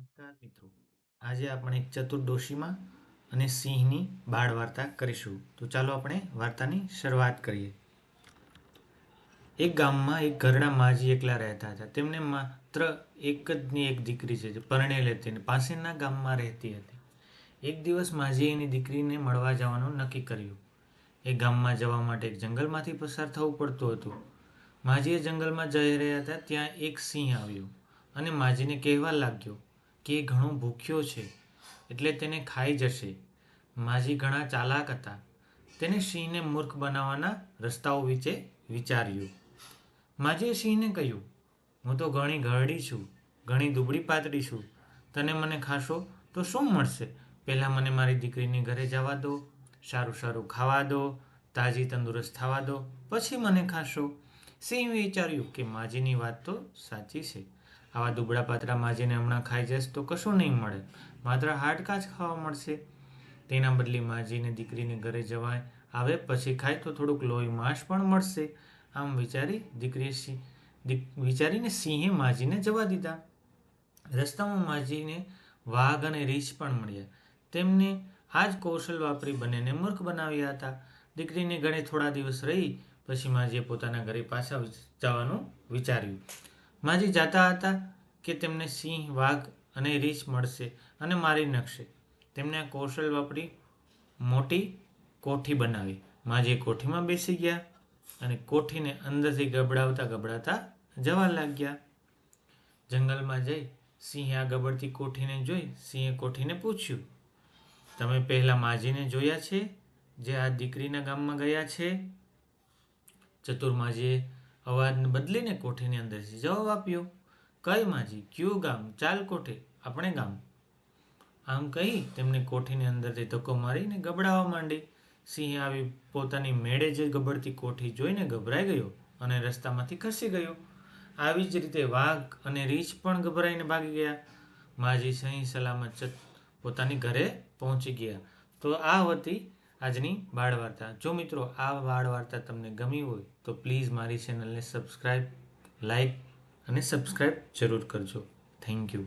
નમસ્કાર મિત્રો. આજે આપણે એક ચતુર્દોશીમાં અને સિંહની બાળ વાર્તા કરીશું. તો ચાલો આપણે વાર્તાની શરૂઆત કરીએ. એક ગામમાં એક ઘરડા માજી એકલા રહેતા હતા. તેમને માત્ર એક જ ની એક દીકરી છે, જે પરણેલી હતી અને પાસેના ગામમાં રહેતી હતી. એક દિવસ માજીએ એની દીકરીને મળવા જવાનું નક્કી કર્યું. એ ગામમાં જવા માટે એક જંગલમાંથી પસાર થવું પડતું હતું. માજીએ જંગલમાં જઈ રહ્યા હતા, ત્યાં એક સિંહ આવ્યો અને માજીને કહેવા લાગ્યો કે ઘણો ભૂખ્યો છે, એટલે તેને ખાઈ જશે. માજી ઘણા ચાલાક હતા. તેને સિંહને મૂર્ખ બનાવવાના રસ્તાઓ વિશે વિચાર્યું. માજીએ સિંહને કહ્યું, હું તો ઘણી ઘરડી છું, ઘણી દુબળી પાતળી છું. તને મને ખાશો તો શું મળશે? પહેલાં મને મારી દીકરીને ઘરે જવા દો, સારું સારું ખાવા દો, તાજી તંદુરસ્ત થવા દો, પછી મને ખાશો. સિંહ વિચાર્યું કે માજીની વાત તો સાચી છે. આવા દુબળા પાતળા માજીને હમણાં ખાઈ જશ તો કશું નહીં મળે. માત્ર હાડકા જ ખાવા મળશે. તેના બદલે માજીને દીકરીને ઘરે જવાય આવે પછી ખાય તો થોડુંક લોહી માંસ પણ મળશે. આમ વિચારી દીકરીએ વિચારીને સિંહે માજીને જવા દીધા. રસ્તામાં માજીને વાઘ અને રીછ પણ મળ્યા. તેમને આ જ કૌશલ વાપરી બંનેને મૂર્ખ બનાવ્યા હતા. દીકરીને ઘણે થોડા દિવસ રહી, પછી માજીએ પોતાના ઘરે પાછા જવાનું વિચાર્યું. માજી જાતા હતા કે તેમને સિંહ, વાઘ અને રીંછ મળશે અને મારી નાખશે તેમણે કૌશલ વાપરી મોટી કોઠી બનાવી. માજી કોઠીમાં બેસી ગયા અને કોઠીને અંદરથી ગબડાવતા ગબડાતા જવા લાગ્યા. જંગલમાં જઈ સિંહે આ ગબડતી કોઠીને જોઈ. સિંહે કોઠીને પૂછ્યું, તમે પહેલાં માજીને જોયા છે? જે આ દીકરીના ગામમાં ગયા છે? ચતુર માજીએ અવાજને બદલીને કોઠીની અંદરથી જવાબ આપ્યો, કઈ માજી? ક્યુ ગામ? ચાલ કોઠે, આપણે ગામ. આમ કહી તેમને કોઠીની અંદરથી ધક્કો મારીને ગબડાવા માંડી. સિંહ આવી પોતાની મેળે જે ગબડતી કોઠી જોઈને ગભરાઈ ગયો અને રસ્તામાંથી ખસી ગયો. આવી જ રીતે વાઘ અને રીંછ પણ ગભરાઈને ભાગી ગયા. માજી સહી સલામત પોતાની ઘરે પહોંચી ગયા. તો આ હતી આજની બાળ વાર્તા જો મિત્રો આ બાળ વાર્તા તમને ગમી હોય, તો પ્લીઝ મારી ચેનલને સબસ્ક્રાઈબ લાઈક અને સબસ્ક્રાઈબ જરૂર કરજો. Thank you.